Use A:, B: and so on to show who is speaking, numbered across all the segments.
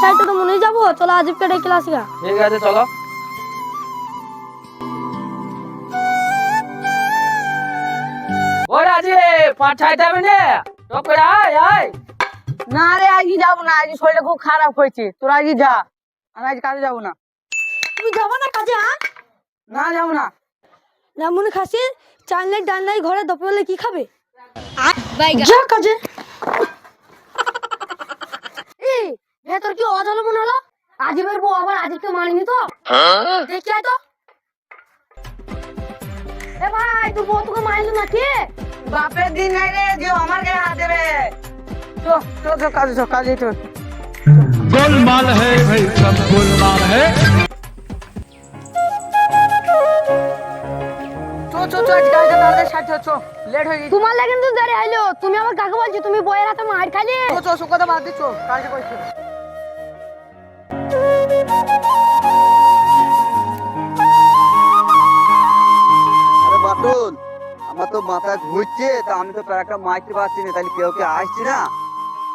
A: ছাড়তে তো মনেই যাব। চলো আজিবকে ডেকে আসি গা।
B: ঠিক আছে চলো। ওরে আজি পাঁচ ছাইতে হবে না। টপ করে আয় আয়।
C: না রে আজকে যাব না। আজকে শরীরটা খুব খারাপ হয়েছে। তোরা আজকে যা। আমি আজ কাজে যাব না।
A: তুমি যাব না কাজে হ্যাঁ
C: না যাব না।
A: রামুনি খাসি চাল নাই ডাল নাই ঘরে দুপুরবেলা কি খাবে? যা কাজে। হ্যাঁ, তোর কি মনে হলো? আজিবের বউ আবার আজিবকে মানিনি তো? হ্যাঁ? দেখি তো। এ ভাই তুই বউ তোকে
C: বাপের দিন নাই রে যে আমার গায়ে হাত দেবে। তো তো কাজ তো তো গোলমাল হে ভাই সব গোলমাল হে।
A: তোমার লাগে তো আইলো তুমি আমার কাকে বলছো তুমি বইয়ের হাতে মার খালি।
C: কথা বাদ দিচ্ছ কাজ করছ।
D: বাটুল আমার তো মাথা ঘুরছে তা আমি তো প্যারাকটা মাইতে পারছি না তাহলে কেউ কে আসছি না?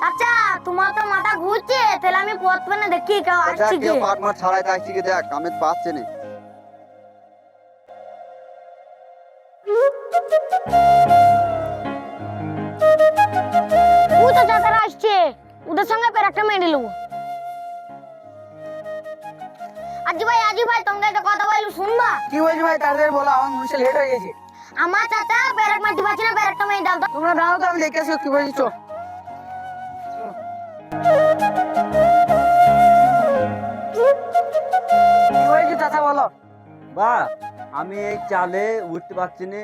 A: আচ্ছা তোমার তো মাথা ঘুরছে তাহলে আমি পথ পেনে দেখি কেউ আসছে কি।
D: পাট মার ছাড়াইতে আসছি কি দেখ আমি পাচ্ছি না।
A: ও তো আসছে ওদের সঙ্গে পের একটা মেরে নেব ভাই আজি ভাই তোমাকে একটা কথা বলব শুনবা?
C: কি বলছি ভাই? তাড়াতাড়ি বলো আমার মনে লেট হয়ে গেছে।
A: আমার চাচা পেরেক মাটি পাচ্ছি না পেরেকটা মেরে দাও
C: তোমরা দাঁড়াও তো আমি দেখে আসি কি বলছি চো কি বলছি চাচা বলো।
D: বা আমি এই চালে উঠতে পারছি না।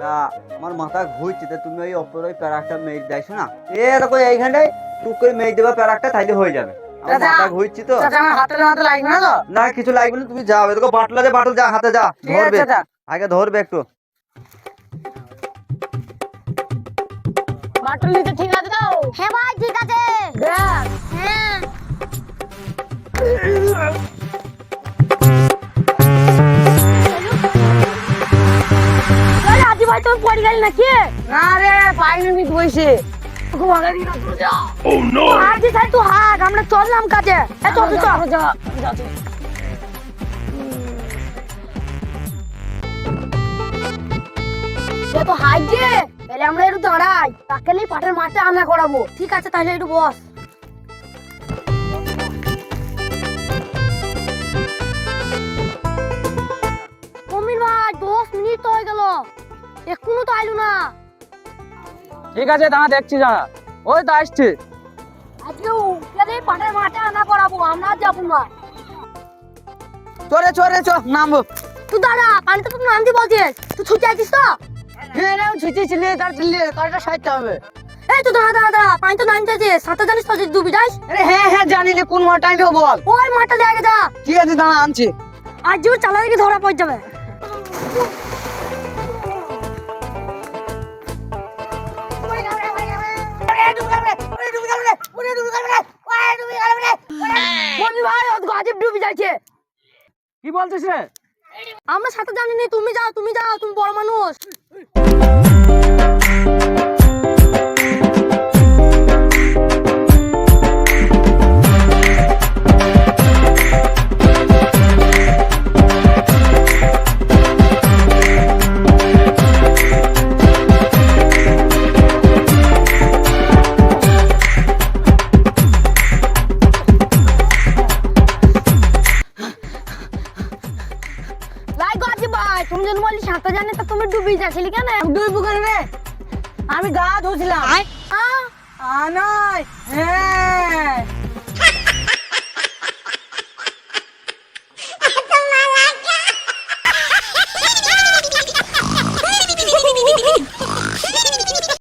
D: তা আমার মাথা ঘুরছে তা তুমি ওই অপর ওই প্যারাকটা মেয়ে দেখছ না? এ দেখো এইখানটায় টুক করে মেয়ে দেবা প্যারাকটা তাইলে হয়ে যাবে। মাথা ঘুরছি তো
C: আমার হাতে হাতে লাগবে না তো
D: না কিছু লাগবে না তুমি যাও দেখো বাটলা যে বাটল যা হাতে যা ধরবে আগে ধরবে একটু
C: বাটুল নিতে ঠিক আছে তো
A: হ্যাঁ ভাই ঠিক আছে হ্যাঁ আরে ভাই তুমি পড়ে গেলি নাকি
C: না রে পাইনি
A: তুই হাট আমরা চললাম কাজে। এ চল চল সে তো হাই যে তাহলে আমরা একটু দাঁড়াই। তাকে নিয়ে পাটের মাঠে আনা করাবো। ঠিক আছে তাহলে একটু বস। কমির ভাই দশ মিনিট তো হয়ে গেল। এখনও তো আইলো না।
B: ঠিক আছে দাঁড়া দেখছি দাঁড়া। ওই তো আসছে।
A: আজকে ওকে পাটের মাঠে আনা করাবো আমরা যাব না।
C: চো নামবো।
A: তুই দাঁড়া পানিতে তো নামতে বলছিস তুই ছুটে আছিস তো?
C: হ্যাঁ রে ছুটি ছিলে তার ছিলে কাজটা সাইতে হবে।
A: এই দাঁড়া দাঁড়া দাঁড়া পানি তো সাঁতার জানিস তো ডুবি যাস?
C: আরে হ্যাঁ হ্যাঁ জানি রে কোন মাঠটা আনতে বল।
A: ওই মাঠটা দেখে যা।
C: ঠিক আছে দাঁড়া আনছি।
A: আর যে চালা দেখে ধরা পড়ে যাবে। ডুবে ডুবি যাচ্ছে।
B: কি বলছিস রে?
A: আমরা সাঁতার জানি না তুমি যাও তুমি যাও তুমি বড় মানুষ। যদি বলি সাঁতার জানি তা তুমি ডুবি যাচ্ছিলি কেন
C: দুই বুকের রে আমি গা ধুছিলাম
A: আহ
C: আনাই হ্যাঁ